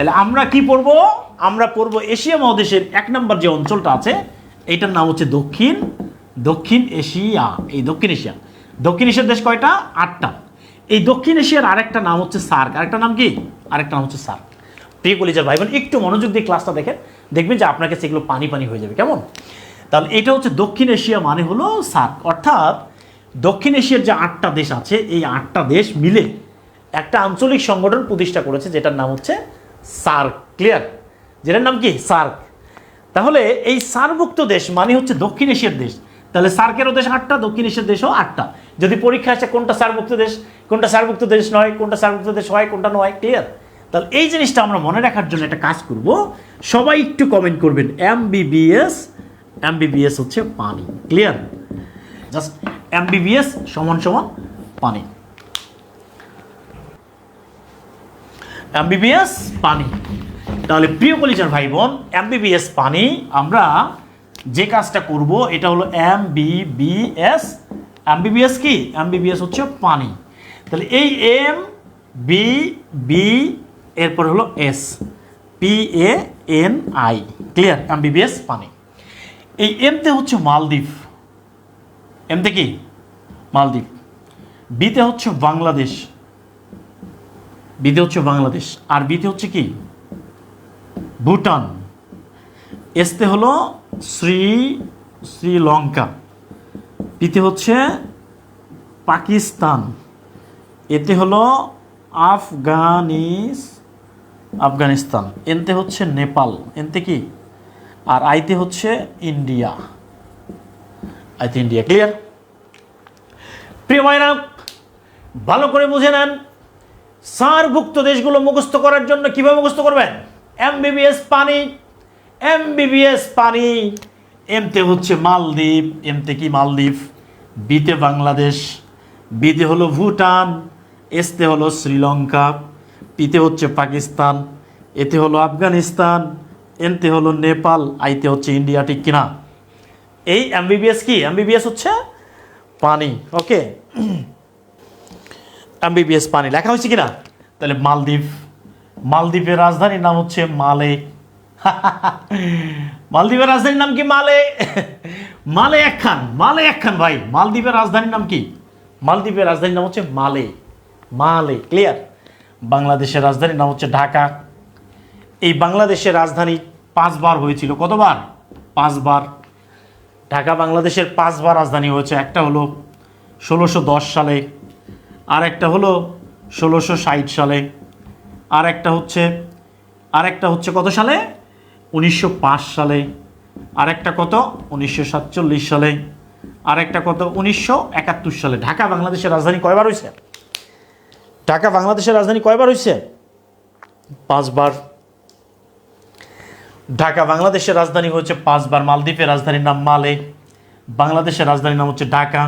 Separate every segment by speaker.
Speaker 1: তাহলে আমরা কি পড়ব? আমরা পড়ব এশিয়া মহাদেশের এক নম্বর যে অঞ্চলটা আছে, এটার নাম হচ্ছে দক্ষিণ দক্ষিণ এশিয়া, এই দক্ষিণ এশিয়া। দক্ষিণ এশিয়ার দেশ কয়টা? আটটা। এই দক্ষিণ এশিয়ার আরেকটা নাম হচ্ছে সার্ক। আরেকটা নাম কি? আরেকটা নাম হচ্ছে সার্ক। প্রিয় কলিজার ভাই বোন একটু মনোযোগ দিয়ে ক্লাসটা দেখেন। দেখবেন যে আপনার কাছে পানি পানি হয়ে যাবে। কেমন? তাহলে এটা হচ্ছে দক্ষিণ এশিয়া মানে হলো সার্ক। অর্থাৎ দক্ষিণ এশিয়ার যে আটটা দেশ আছে, এই আটটা দেশ মিলে একটা আঞ্চলিক সংগঠন প্রতিষ্ঠা করেছে, যেটার নাম হচ্ছে সার্ক, ক্লিয়ার? যেটার নাম কি? সার্ক। তাহলে এই সার্কভুক্ত দেশ মানে হচ্ছে দক্ষিণ এশিয়ার দেশ। তাহলে সার্কেরও দেশ আটটা, দক্ষিণ এশিয়ার দেশও আটটা। যদি পরীক্ষা আসে কোনটা সার্কভুক্ত দেশ, কোনটা সার্কভুক্ত দেশ নয়, কোনটা সার্কভুক্ত দেশ হয়, কোনটা নয়, ক্লিয়ার? তাহলে এই জিনিসটা আমরা মনে রাখার জন্য একটা কাজ করব। সবাই একটু কমেন্ট করবেন। এমবিবিএস এমবিবিএস হচ্ছে পানি, ক্লিয়ার? জাস্ট এমবিবিএস সমান সমান পানি। এমবিবিএস পানি। তাহলে প্রিয় কলিজার ভাই বোন এমবিবিএস পানি, আমরা যে কাজটা করব, এটা হলো এম বিবিএস এমবিবিএস কি? এমবিবিএস হচ্ছে পানি। তাহলে এই এম বি বি এরপর হলো S. P A N I. Clear? MBBS পানি। এই এমতে হচ্ছে মালদ্বীপ। এমতে কি? মালদ্বীপ। বিতে হচ্ছে বাংলাদেশ। বিতে হচ্ছে বাংলাদেশ। আর বিতে হচ্ছে কি? ভুটান। এসতে হলো শ্রী, শ্রীলঙ্কা। পিতে হচ্ছে পাকিস্তান। এতে হলো আফগানিস, আফগানিস্তান। এনতে হচ্ছে নেপাল। এনতে কি? আর আইতে হচ্ছে ইন্ডিয়া। আইতে ইন্ডিয়া। ক্লিয়ার প্রিয় ভাইরা, ভালো করে বুঝে নেন। সারভুক্ত দেশগুলো মুখস্থ করার জন্য কীভাবে মুখস্থ করবেন? এমবিবিএস পানি। এমবিবিএস পানি, এমতে হচ্ছে মালদ্বীপ, এমতে কি মালদ্বীপ? বিতে বাংলাদেশ, বিতে হলো ভুটান, এসতে হলো শ্রীলঙ্কা, পিতে হচ্ছে পাকিস্তান, এতে হলো আফগানিস্তান, এনতে হলো নেপাল, আইতে হচ্ছে ইন্ডিয়া, ঠিক কিনা? এই এমবিবিএস কি? এমবিবিএস হচ্ছে পানি, ওকে? এমবিবিএস পানি। লেখা হয়েছে কিনা? তাহলে মালদ্বীপ। মালদ্বীপের রাজধানীর নাম হচ্ছে মালে। মালদ্বীপের রাজধানীর নাম কি মালে? মালে একখান মালে একখান ভাই। মালদ্বীপের রাজধানীর নাম কি? মালদ্বীপের রাজধানীর নাম হচ্ছে মালে। মালে ক্লিয়ার বাংলাদেশের রাজধানীর নাম হচ্ছে ঢাকা। এই বাংলাদেশের রাজধানী পাঁচবার হয়েছিল। কতবার? পাঁচবার। ঢাকা, বাংলাদেশের পাঁচবার রাজধানী হয়েছে। একটা হলো ষোলোশো সালে। আর একটা হলো ষোলোশো ষাট সালে। আর একটা হচ্ছে আর একটা হচ্ছে কত সালে? উনিশশো পাঁচ সালে। আর একটা কত? উনিশশো সাতচল্লিশ সালে। আর একটা কত? উনিশশো একাত্তর সালে। ঢাকা, বাংলাদেশের রাজধানী কয়বার হয়েছে ঢাকা, বাংলাদেশের রাজধানী কয়বার হয়েছে পাঁচবার। ঢাকা, বাংলাদেশের রাজধানী হচ্ছে পাঁচবার। মালদ্বীপের রাজধানীর নাম মালে। বাংলাদেশের রাজধানীর নাম হচ্ছে ঢাকা।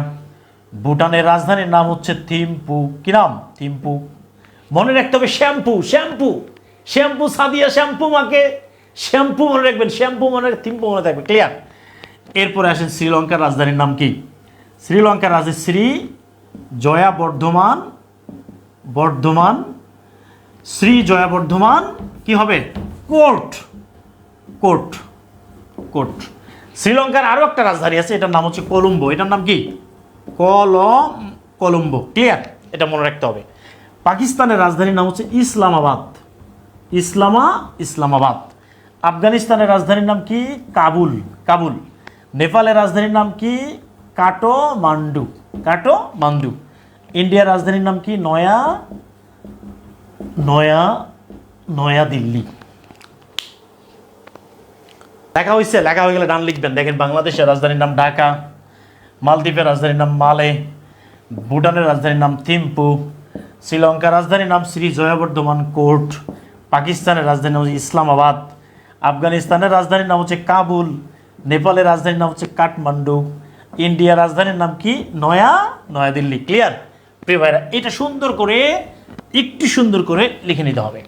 Speaker 1: ভুটানের রাজধানীর নাম হচ্ছে থিম্পু। কি নাম? থিম্পু। মনে রাখতে হবে, shampoo shampoo. Shampoo Sadia, shampoo মাকে। শ্যাম্পু মনে রাখবেন, শ্যাম্পু মনে থিম্পু মনে থাকবে ক্লিয়ার? এরপরে আসেন শ্রীলঙ্কার রাজধানীর নাম কি? শ্রীলঙ্কার রাজধানী শ্রী জয়া বর্ধমান। বর্ধমান শ্রী জয়া বর্ধমান কি হবে? কোর্ট। কোর্ট। কোর্ট। শ্রীলঙ্কার আরও একটা রাজধানী আছে, এটার নাম হচ্ছে কলম্বো। এটার নাম কি? কলম কলম্বো। ক্লিয়ার এটা মনে রাখতে হবে। পাকিস্তানের রাজধানীর নাম হচ্ছে ইসলামাবাদ। ইসলামা, ইসলামাবাদ। আফগানিস্তানের রাজধানীর নাম কি? কাবুল কাবুল। নেপালের রাজধানীর নাম কি? কাটো মান্ডু কাটো মান্ডু ইন্ডিয়ার রাজধানীর নাম কি? নয়া নয়া নয়া দিল্লি। লেখা হয়েছে লেখা হয়ে গেলে ডান লিখবেন। দেখেন বাংলাদেশের রাজধানীর নাম ঢাকা। মালদ্বীপের রাজধানীর নাম মালে, ভুটানের রাজধানীর নাম থিম্পু, শ্রীলঙ্কার রাজধানীর নাম শ্রী জয়াবর্ধমান কোর্ট, পাকিস্তানের রাজধানী নাম হচ্ছে ইসলামাবাদ, আফগানিস্তানের রাজধানীর নাম হচ্ছে কাবুল, নেপালের রাজধানীর নাম হচ্ছে কাঠমান্ডু, ইন্ডিয়ার রাজধানীর নাম কি? নয়া, নয়াদিল্লি ক্লিয়ার প্রিয় ভাইরা, এটা সুন্দর করে, একটু সুন্দর করে লিখে নিতে হবে।